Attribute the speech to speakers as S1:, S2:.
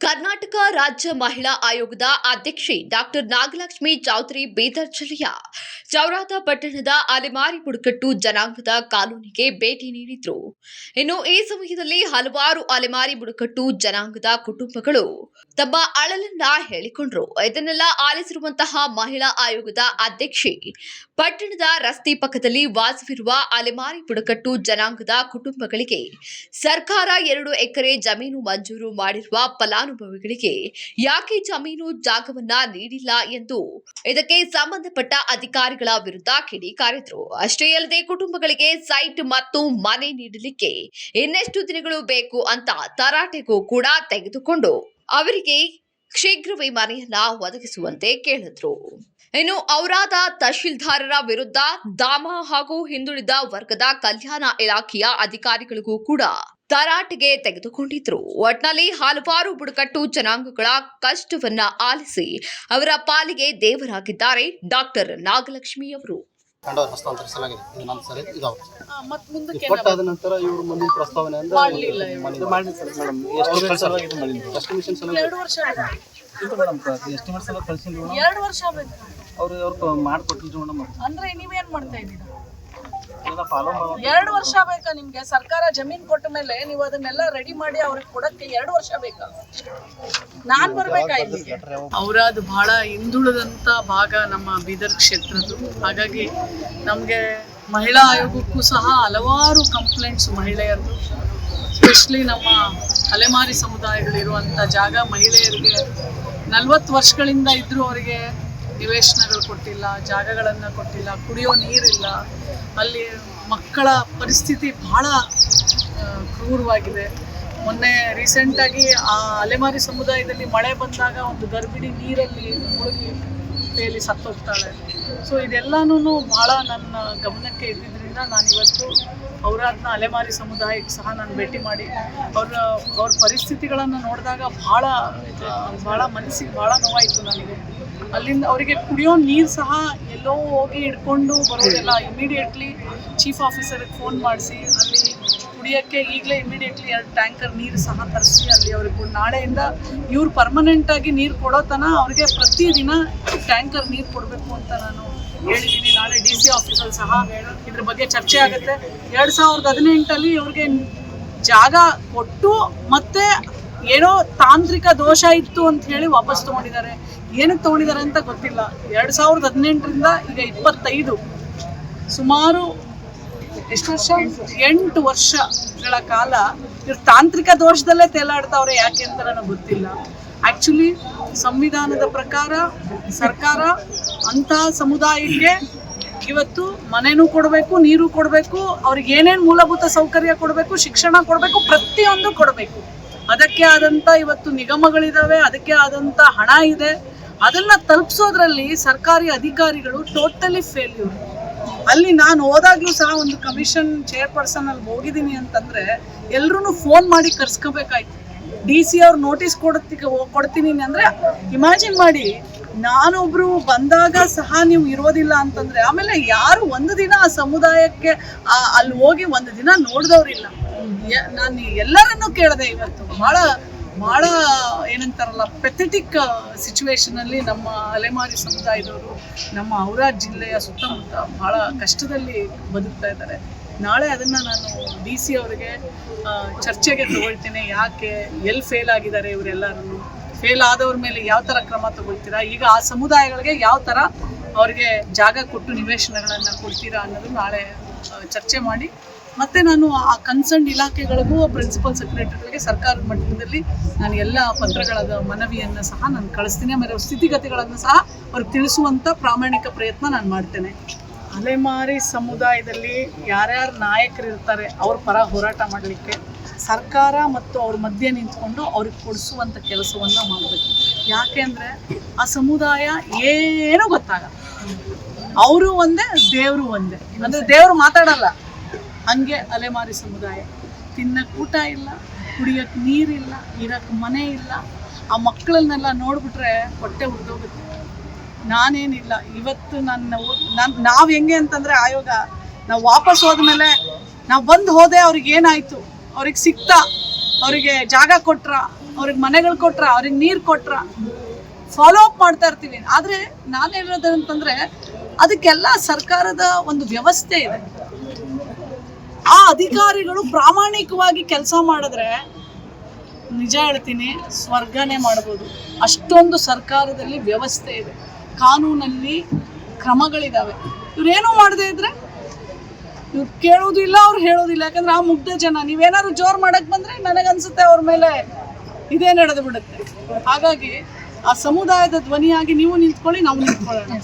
S1: ಕರ್ನಾಟಕ ರಾಜ್ಯ ಮಹಿಳಾ ಆಯೋಗದ ಅಧ್ಯಕ್ಷೆ ಡಾಕ್ಟರ್ ನಾಗಲಕ್ಷ್ಮಿ ಚೌಧರಿ ಬೀದರ್ ಜಿಲ್ಲೆಯ ಚೌರಾದ ಪಟ್ಟಣದ ಅಲೆಮಾರಿ ಬುಡಕಟ್ಟು ಜನಾಂಗದ ಕಾಲೋನಿಗೆ ಭೇಟಿ ನೀಡಿದ್ರು. ಇನ್ನು ಈ ಸಮಯದಲ್ಲಿ ಹಲವಾರು ಅಲೆಮಾರಿ ಬುಡಕಟ್ಟು ಜನಾಂಗದ ಕುಟುಂಬಗಳು ತಮ್ಮ ಅಳಲನ್ನ ಹೇಳಿಕೊಂಡ್ರು. ಇದನ್ನೆಲ್ಲ ಆಲಿಸಿರುವಂತಹ ಮಹಿಳಾ ಆಯೋಗದ ಅಧ್ಯಕ್ಷೆ ಪಟ್ಟಣದ ರಸ್ತೆ ಪಕ್ಕದಲ್ಲಿ ವಾಸವಿರುವ ಅಲೆಮಾರಿ ಬುಡಕಟ್ಟು ಜನಾಂಗದ ಕುಟುಂಬಗಳಿಗೆ ಸರ್ಕಾರ ಎರಡು ಎಕರೆ ಜಮೀನು ಮಂಜೂರು ಮಾಡಿರುವ ಫಲಾನುಭವಿಗಳಿಗೆ ಯಾಕೆ ಜಮೀನು ಜಾಗವನ್ನ ನೀಡಿಲ್ಲ ಎಂದು ಇದಕ್ಕೆ ಸಂಬಂಧಪಟ್ಟ ಅಧಿಕಾರಿಗಳ ವಿರುದ್ಧ ಕಿಡಿಕಾರಿದ್ರು ಅಷ್ಟೇ ಅಲ್ಲದೆ ಕುಟುಂಬಗಳಿಗೆ ಸೈಟ್ ಮತ್ತು ಮನೆ ನೀಡಲಿಕ್ಕೆ ಇನ್ನೆಷ್ಟು ದಿನಗಳು ಬೇಕು ಅಂತ ತರಾಟೆಗೂ ಕೂಡ ತೆಗೆದುಕೊಂಡು ಅವರಿಗೆ ಶೀಘ್ರವೇ ಮನೆಯನ್ನ ಒದಗಿಸುವಂತೆ ಕೇಳಿದ್ರು. ಇನ್ನು ಔರಾದ ತಹಶೀಲ್ದಾರರ ವಿರುದ್ಧ ದಾಮ ಹಾಗೂ ಹಿಂದುಳಿದ ವರ್ಗದ ಕಲ್ಯಾಣ ಇಲಾಖೆಯ ಅಧಿಕಾರಿಗಳಿಗೂ ಕೂಡ ತರಾಟೆಗೆ ತೆಗೆದುಕೊಂಡಿದ್ರು. ಒಟ್ನಲ್ಲಿ ಹಲವಾರು ಬುಡಕಟ್ಟು ಜನಾಂಗಗಳ ಕಷ್ಟವನ್ನ ಆಲಿಸಿ ಅವರ ಪಾಲಿಗೆ ದೇವರಾಗಿದ್ದಾರೆ ಡಾಕ್ಟರ್ ನಾಗಲಕ್ಷ್ಮಿ ಅವರು.
S2: ಕಂಡವ್ರು ಹಸ್ತಾಂತರಿಸಲಾಗಿದೆ ಇದು ನಮ್ಮ ಸರಿ ಇದು ಅವ್ರು
S3: ಮುಂದಕ್ಕೆ
S2: ಕೊಟ್ಟಾದ ನಂತರ ಇವರು ಮುಂದಿನ ಪ್ರಸ್ತಾವನೆ ಅಂದ್ರೆ ಸಲುವಾಗಿ ಇದು
S3: ಎರಡು ವರ್ಷ
S2: ಮೇಡಮ್ ಎಸ್ಟಿಮೇಟ್ ಸಲ
S3: ಎರಡು
S2: ಅವ್ರು ಅವ್ರು ಮಾಡ್ಕೊಟ್ಟಿದ್ರು ಮೇಡಮ್
S3: ಅಂದ್ರೆ ನೀವೇನ್ ಮಾಡ್ತಾ ಇದ್ದೀರಾ? ಎರಡು ವರ್ಷ ಬೇಕಾ ನಿಮ್ಗೆ? ಸರ್ಕಾರ ಜಮೀನ್ ಕೊಟ್ಟ ಮೇಲೆ ನೀವು ಅದನ್ನೆಲ್ಲ ರೆಡಿ ಮಾಡಿ ಅವ್ರಿಗೆ ಕೊಡಕ್ಕೆ ಎರಡು ವರ್ಷ ಬೇಕಾ? ನಾನ್ ಬರ್ಬೇಕಾಯ್ತು ಅವರದು ಬಹಳ ಹಿಂದುಳಿದಂತ ಭಾಗ ನಮ್ಮ ಬೀದರ್ ಕ್ಷೇತ್ರದ್ದು. ಹಾಗಾಗಿ ನಮಗೆ ಮಹಿಳಾ ಆಯೋಗಕ್ಕೂ ಸಹ ಹಲವಾರು ಕಂಪ್ಲೇಂಟ್ಸ್ ಮಹಿಳೆಯರದು ಸ್ಪೆಷಲಿ ನಮ್ಮ ಅಲೆಮಾರಿ ಸಮುದಾಯಗಳಿರುವಂಥ ಜಾಗ ಮಹಿಳೆಯರಿಗೆ ನಲವತ್ತು ವರ್ಷಗಳಿಂದ ಇದ್ದರೂ ಅವರಿಗೆ ನಿವೇಶನಗಳು ಕೊಟ್ಟಿಲ್ಲ, ಜಾಗಗಳನ್ನು ಕೊಟ್ಟಿಲ್ಲ, ಕುಡಿಯೋ ನೀರಿಲ್ಲ. ಅಲ್ಲಿ ಮಕ್ಕಳ ಪರಿಸ್ಥಿತಿ ಬಹಳ ಕ್ರೂರವಾಗಿದೆ. ಮೊನ್ನೆ ರೀಸೆಂಟಾಗಿ ಆ ಅಲೆಮಾರಿ ಸಮುದಾಯದಲ್ಲಿ ಮಳೆ ಬಂದಾಗ ಒಂದು ಗರ್ಭಿಣಿ ನೀರಲ್ಲಿ ಮುಳುಗಿ ತೇಲಿ ಸತ್ತೋಗ್ತಾಳೆ. ಸೊ ಇದೆಲ್ಲನೂ ಭಾಳ ನನ್ನ ಗಮನಕ್ಕೆ ಇದ್ದಿದ್ದರಿಂದ ನಾನು ಇವತ್ತು ಅವರನ್ನ ಅಲೆಮಾರಿ ಸಮುದಾಯಕ್ಕೆ ಸಹ ನಾನು ಭೇಟಿ ಮಾಡಿ, ಅವರ, ಅವ್ರ ಪರಿಸ್ಥಿತಿಗಳನ್ನು ನೋಡಿದಾಗ ಭಾಳ ಭಾಳ ಮನಸ್ಸಿಗೆ ಭಾಳ ನೋವಾಯಿತು ನನಗೆ. ಅಲ್ಲಿಂದ ಅವರಿಗೆ ಕುಡಿಯೋ ನೀರು ಸಹ ಎಲ್ಲೋ ಹೋಗಿ ಹಿಡ್ಕೊಂಡು ಬರೋದೆಲ್ಲ ಇಮಿಡಿಯೇಟ್ಲಿ ಚೀಫ್ ಆಫೀಸರ್ಗೆ ಫೋನ್ ಮಾಡಿಸಿ, ಅಲ್ಲಿ ಕುಡಿಯೋಕ್ಕೆ ಈಗಲೇ ಇಮಿಡಿಯೇಟ್ಲಿ ಎರಡು ಟ್ಯಾಂಕರ್ ನೀರು ಸಹ ತರಿಸಿ, ಅಲ್ಲಿ ಅವ್ರಿಗೆ ನಾಳೆಯಿಂದ ಇವ್ರು ಪರ್ಮನೆಂಟಾಗಿ ನೀರು ಕೊಡೋ ತನ ಅವ್ರಿಗೆ ಪ್ರತಿದಿನ ಟ್ಯಾಂಕರ್ ನೀರು ಕೊಡಬೇಕು ಅಂತ ನಾನು ಹೇಳಿದ್ದೀನಿ ನಾಳೆ ಡಿ ಸಿ ಆಫೀಸಲ್ಲಿ ಸಹ ಇದ್ರ ಬಗ್ಗೆ ಚರ್ಚೆ ಆಗುತ್ತೆ. ಎರಡು ಸಾವಿರದ ಹದಿನೆಂಟಲ್ಲಿ ಇವ್ರಿಗೆ ಜಾಗ ಕೊಟ್ಟು ಮತ್ತೆ ಏನೋ ತಾಂತ್ರಿಕ ದೋಷ ಇತ್ತು ಅಂತ ಹೇಳಿ ವಾಪಸ್ ತಗೊಂಡಿದ್ದಾರೆ. ಏನಕ್ಕೆ ತಗೊಂಡಿದ್ದಾರೆ ಅಂತ ಗೊತ್ತಿಲ್ಲ. ಎರಡ್ ಸಾವಿರದ ಹದಿನೆಂಟರಿಂದ ಈಗ ಇಪ್ಪತ್ತೈದು. ಸುಮಾರು ಎಷ್ಟು ವರ್ಷ? ಎಂಟು ವರ್ಷಗಳ ಕಾಲ ಇವ್ರು ತಾಂತ್ರಿಕ ದೋಷದಲ್ಲೇ ತೇಲಾಡ್ತಾವ್ರೆ ಯಾಕೆ ಅಂತ ನನಗೆ ಗೊತ್ತಿಲ್ಲ. ಆ್ಯಕ್ಚುಲಿ ಸಂವಿಧಾನದ ಪ್ರಕಾರ ಸರ್ಕಾರ ಅಂತ ಸಮುದಾಯಕ್ಕೆ ಇವತ್ತು ಮನೆನೂ ಕೊಡಬೇಕು, ನೀರು ಕೊಡಬೇಕು, ಅವ್ರಿಗೆ ಏನೇನು ಮೂಲಭೂತ ಸೌಕರ್ಯ ಕೊಡಬೇಕು, ಶಿಕ್ಷಣ ಕೊಡಬೇಕು, ಪ್ರತಿಯೊಂದು ಕೊಡಬೇಕು. ಅದಕ್ಕೆ ಆದಂಥ ಇವತ್ತು ನಿಗಮಗಳಿದಾವೆ, ಅದಕ್ಕೆ ಆದಂಥ ಹಣ ಇದೆ. ಅದನ್ನ ತಲುಪಿಸೋದ್ರಲ್ಲಿ ಸರ್ಕಾರಿ ಅಧಿಕಾರಿಗಳು ಟೋಟಲಿ ಫೇಲ್ಯೂರ್ ಅಲ್ಲಿ ನಾನು ಹೋದಾಗ್ಲೂ ಸಹ ಒಂದು ಕಮಿಷನ್ ಚೇರ್ಪರ್ಸನ್ ಅಲ್ಲಿ ಹೋಗಿದ್ದೀನಿ ಅಂತಂದ್ರೆ ಎಲ್ರೂ ಫೋನ್ ಮಾಡಿ ಕರ್ಸ್ಕೋಬೇಕಾಯ್ತು. ಡಿ ಸಿ ಅವ್ರು ನೋಟಿಸ್ ಕೊಡತ್ತಿಗೆ ಕೊಡ್ತೀನಿ ಅಂದ್ರೆ ಇಮ್ಯಾಜಿನ್ ಮಾಡಿ, ನಾನೊಬ್ರು ಬಂದಾಗ ಸಹ ನೀವು ಇರೋದಿಲ್ಲ ಅಂತಂದ್ರೆ ಆಮೇಲೆ ಯಾರು ಒಂದು ದಿನ ಆ ಸಮುದಾಯಕ್ಕೆ ಅಲ್ಲಿ ಹೋಗಿ ಒಂದು ದಿನ ನೋಡಿದವ್ರಿಲ್ಲ. ನಾನು ಎಲ್ಲರನ್ನೂ ಕೇಳಿದೆ ಇವತ್ತು. ಬಹಳ ಬಹಳ ಏನಂತಾರಲ್ಲ ಪೆಥೆಟಿಕ್ ಸಿಚುವೇಶನಲ್ಲಿ ನಮ್ಮ ಅಲೆಮಾರಿ ಸಮುದಾಯದವರು, ನಮ್ಮ ಔರಾದ್ ಜಿಲ್ಲೆಯ ಸುತ್ತಮುತ್ತ ಬಹಳ ಕಷ್ಟದಲ್ಲಿ ಬದುಕ್ತಾ ಇದ್ದಾರೆ. ನಾಳೆ ಅದನ್ನ ನಾನು ಡಿ ಸಿ ಅವರಿಗೆ ಚರ್ಚೆಗೆ ತಗೊಳ್ತೇನೆ. ಯಾಕೆ ಎಲ್ಲಿ ಫೇಲ್ ಆಗಿದ್ದಾರೆ ಇವರೆಲ್ಲರೂ ಫೇಲ್ ಆದವ್ರ ಮೇಲೆ ಯಾವ ಥರ ಕ್ರಮ ತಗೊಳ್ತೀರಾ? ಈಗ ಆ ಸಮುದಾಯಗಳಿಗೆ ಯಾವ ಥರ ಅವರಿಗೆ ಜಾಗ ಕೊಟ್ಟು ನಿವೇಶನಗಳನ್ನು ಕೊಡ್ತೀರಾ ಅನ್ನೋದು ನಾಳೆ ಚರ್ಚೆ ಮಾಡಿ ಮತ್ತೆ ನಾನು ಆ ಕನ್ಸರ್ನ್ ಇಲಾಖೆಗಳಿಗೂ ಪ್ರಿನ್ಸಿಪಲ್ ಸೆಕ್ರೆಟರಿಗಳಿಗೆ ಸರ್ಕಾರದ ಮಟ್ಟದಲ್ಲಿ ನಾನು ಎಲ್ಲ ಪತ್ರಗಳ ಮನವಿಯನ್ನು ಸಹ ನಾನು ಕಳಿಸ್ತೀನಿ. ಆಮೇಲೆ ಅವ್ರ ಸ್ಥಿತಿಗತಿಗಳನ್ನು ಸಹ ಅವ್ರಿಗೆ ತಿಳಿಸುವಂಥ ಪ್ರಾಮಾಣಿಕ ಪ್ರಯತ್ನ ನಾನು ಮಾಡ್ತೇನೆ. ಅಲೆಮಾರಿ ಸಮುದಾಯದಲ್ಲಿ ಯಾರ್ಯಾರು ನಾಯಕರು ಇರ್ತಾರೆ, ಅವ್ರ ಪರ ಹೋರಾಟ ಮಾಡಲಿಕ್ಕೆ ಸರ್ಕಾರ ಮತ್ತು ಅವ್ರ ಮಧ್ಯೆ ನಿಂತ್ಕೊಂಡು ಅವ್ರಿಗೆ ಕೊಡಿಸುವಂಥ ಕೆಲಸವನ್ನು ಮಾಡಬೇಕು. ಯಾಕೆ ಅಂದರೆ ಆ ಸಮುದಾಯ ಏನೂ ಗೊತ್ತಾಗಲ್ಲ. ಅವರು ಒಂದೇ, ದೇವರು ಒಂದೇ. ಅಂದರೆ ದೇವರು ಮಾತಾಡಲ್ಲ. ಹಂಗೆ ಅಲೆಮಾರಿ ಸಮುದಾಯ. ತಿನ್ನಕ್ಕೆ ಊಟ ಇಲ್ಲ ಕುಡಿಯೋಕ್ಕೆ ನೀರಿಲ್ಲ ಇರಕ್ಕೆ ಮನೆ ಇಲ್ಲ. ಆ ಮಕ್ಕಳನ್ನೆಲ್ಲ ನೋಡಿಬಿಟ್ರೆ ಹೊಟ್ಟೆ ಉರಿದೋಗುತ್ತೆ. ನಾನೇನಿಲ್ಲ, ಇವತ್ತು ನನ್ನ ನಾನು, ನಾವು ಹೆಂಗೆ ಅಂತಂದರೆ ಆಯೋಗ ನಾವು ವಾಪಸ್ ಹೋದ್ಮೇಲೆ ನಾವು ಬಂದು ಹೋದೆ ಅವ್ರಿಗೆ ಏನಾಯಿತು? ಅವ್ರಿಗೆ ಸಿಕ್ತಾ, ಅವರಿಗೆ ಜಾಗ ಕೊಟ್ರ, ಅವ್ರಿಗೆ ಮನೆಗಳು ಕೊಟ್ರ, ಅವ್ರಿಗೆ ನೀರು ಕೊಟ್ರ. ಫಾಲೋ ಅಪ್ ಮಾಡ್ತಾ ಇರ್ತೀವಿ. ಆದರೆ ನಾನು ಹೇಳೋದು ಅಂತಂದ್ರೆ ಅದಕ್ಕೆಲ್ಲ ಸರ್ಕಾರದ ಒಂದು ವ್ಯವಸ್ಥೆ ಇದೆ. ಅಧಿಕಾರಿಗಳು ಪ್ರಾಮಾಣಿಕವಾಗಿ ಕೆಲಸ ಮಾಡಿದ್ರೆ ನಿಜ ಹೇಳ್ತೀನಿ ಸ್ವರ್ಗನೇ ಮಾಡ್ಬೋದು. ಅಷ್ಟೊಂದು ಸರ್ಕಾರದಲ್ಲಿ ವ್ಯವಸ್ಥೆ ಇದೆ. ಕಾನೂನಲ್ಲಿ ಕ್ರಮಗಳಿದಾವೆ. ಇವ್ರೇನು ಮಾಡದೇ ಇದ್ರೆ ಇವ್ರು ಕೇಳೋದಿಲ್ಲ ಅವ್ರು ಹೇಳೋದಿಲ್ಲ ಯಾಕಂದ್ರೆ ಆ ಮುಗ್ಧ ಜನ, ನೀವೇನಾದ್ರು ಜೋರ್ ಮಾಡಕ್ ಬಂದ್ರೆ ನನಗನ್ಸುತ್ತೆ ಅವ್ರ ಮೇಲೆ ಇದೇ ನಡೆದು ಬಿಡುತ್ತೆ. ಹಾಗಾಗಿ ಆ ಸಮುದಾಯದ ಧ್ವನಿಯಾಗಿ ನೀವು ನಿಂತ್ಕೊಳ್ಳಿ, ನಾವು ನಿಂತ್ಕೊಳ್ಳೋಣ.